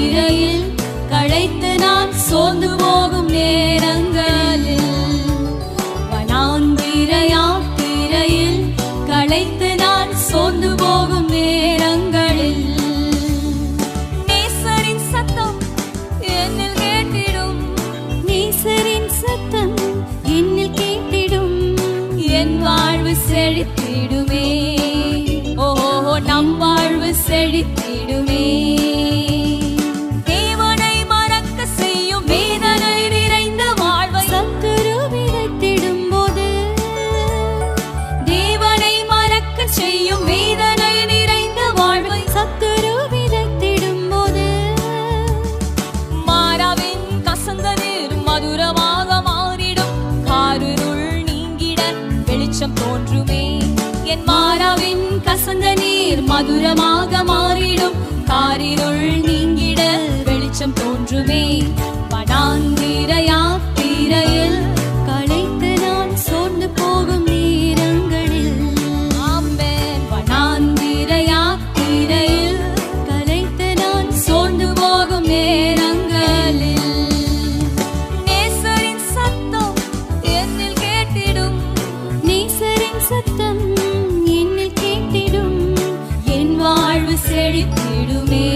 யாத்திரையில் களைத்து நான் சோர்ந்து போகும் நேரங்களில் வனாந்திரையா திரையில் களைத்து நான் சோர்ந்து போகும் நேரங்களில். நேசரின் சத்தம் என்னில் கேட்டிடும். நேசரின் சத்தம் என்னில் கேட்டிடும். என் வாழ்வு செழித்திடுமே. ஓஹோ நம் வாழ்வு செழித்திடுமே. சந்தோஷம் தோன்றுமே. என் மாறாவின் கசந்த நீர் மதுரமாக மாறிடும். காரிருள் நீங்கிட வெளிச்சம் தோன்றுமே. சத்தம் என்னில் கேட்டிடும். என் வாழ்வு செழித்திடுமே.